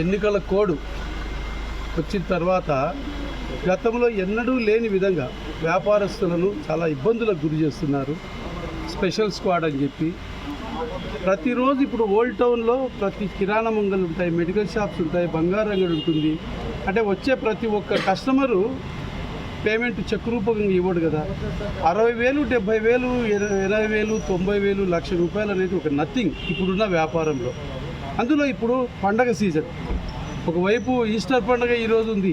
ఎన్నికల కోడ్ వచ్చిన తర్వాత గతంలో ఎన్నడూ లేని విధంగా వ్యాపారస్తులను చాలా ఇబ్బందులకు గురి చేస్తున్నారు. స్పెషల్ స్క్వాడ్ అని చెప్పి. ప్రతిరోజు ఇప్పుడు ఓల్డ్ టౌన్లో ప్రతి కిరాణా మంగళ్ళు ఉంటాయి మెడికల్ షాప్స్ ఉంటాయి బంగారు అంగడి ఉంటుంది. అంటే వచ్చే ప్రతి ఒక్క కస్టమరు పేమెంట్ చెక్ రూపంగా ఇవ్వడు కదా. అరవై వేలు డెబ్బై వేలు ఎనభై వేలు తొంభై వేలు లక్ష రూపాయలు అనేది ఒక నథింగ్ ఇప్పుడున్న వ్యాపారంలో. అందులో ఇప్పుడు పండగ సీజన్. ఒకవైపు ఈస్టర్ పండుగ ఈరోజు ఉంది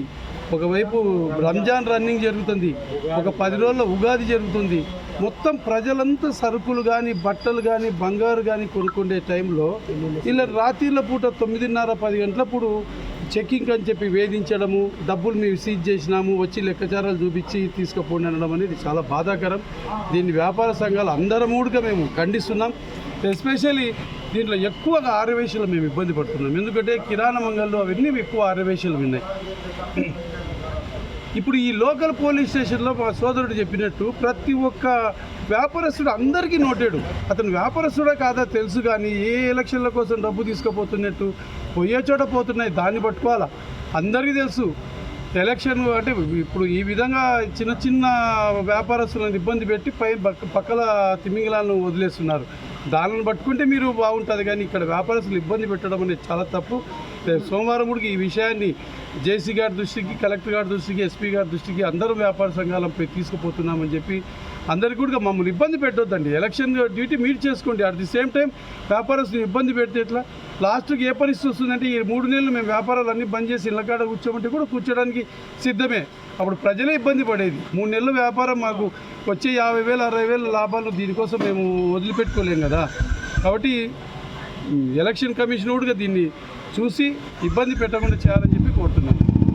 ఒకవైపు రంజాన్ రన్నింగ్ జరుగుతుంది ఒక పది రోజుల ఉగాది జరుగుతుంది. మొత్తం ప్రజలంతా సరుకులు కానీ బట్టలు కానీ బంగారు కానీ కొనుక్కునే టైంలో ఇలా రాత్రిళ్ళ పూట తొమ్మిదిన్నర పది గంటలప్పుడు చెక్కింగ్ అని చెప్పి వేధించడము డబ్బులు మేము సీజ్ చేసినాము వచ్చి లెక్కచారాలు చూపించి తీసుకుపోండి అనడం అనేది చాలా బాధాకరం. దీన్ని వ్యాపార సంఘాలు అందరం మూడుగా మేము ఖండిస్తున్నాం. ఎస్పెషల్లీ దీంట్లో ఎక్కువగా ఆరవేశాలు మేము ఇబ్బంది పడుతున్నాం. ఎందుకంటే కిరాణా మంగళ్ళు అవన్నీ ఎక్కువ ఆరవేశాలు ఉన్నాయి ఇప్పుడు ఈ లోకల్ పోలీస్ స్టేషన్లో మా సోదరుడు చెప్పినట్టు ప్రతి ఒక్క వ్యాపారస్తుడు అందరికీ నోటాడు. అతను వ్యాపారస్తుడే కాదా తెలుసు కానీ ఏ ఎలక్షన్ల కోసం డబ్బు తీసుకుపోతున్నట్టు పోయే చోట పోతున్నాయి. దాన్ని పట్టుకోవాలా? అందరికీ తెలుసు. ఎలక్షన్ అంటే ఇప్పుడు ఈ విధంగా చిన్న చిన్న వ్యాపారస్తులను ఇబ్బంది పెట్టి పై పక్క- పక్కల తిమింగలాలను వదిలేస్తున్నారు. దానిని పట్టుకుంటే మీరు బాగుంటుంది కానీ ఇక్కడ వ్యాపారస్తులు ఇబ్బంది పెట్టడం అనేది చాలా తప్పు. సోమవారం కూడా ఈ విషయాన్ని జేసీ గారి దృష్టికి కలెక్టర్ గారి దృష్టికి ఎస్పీ గారి దృష్టికి అందరూ వ్యాపార సంఘాలపై తీసుకుపోతున్నామని చెప్పి అందరికీ కూడా మమ్మల్ని ఇబ్బంది పెట్టొద్దండి. ఎలక్షన్ డ్యూటీ మీరు చేసుకోండి. అట్ ది సేమ్ టైం వ్యాపారస్తులు ఇబ్బంది పెడితే ఎట్లా? లాస్ట్కి ఏ పరిస్థితి వస్తుందంటే ఈ మూడు నెలలు మేము వ్యాపారాలు అన్నీ బంద్ చేసి ఇళ్ళకాడ కూర్చోమంటే కూడా కూర్చోడానికి సిద్ధమే. అప్పుడు ప్రజలే ఇబ్బంది పడేది. మూడు నెలల వ్యాపారం మాకు వచ్చే యాభై వేలు అరవై వేల లాభాలు దీనికోసం మేము వదిలిపెట్టుకోలేం కదా. కాబట్టి ఎలక్షన్ కమిషన్ కూడా దీన్ని చూసి ఇబ్బంది పెట్టకుండా చేయాలని చెప్పి కోరుతున్నాం.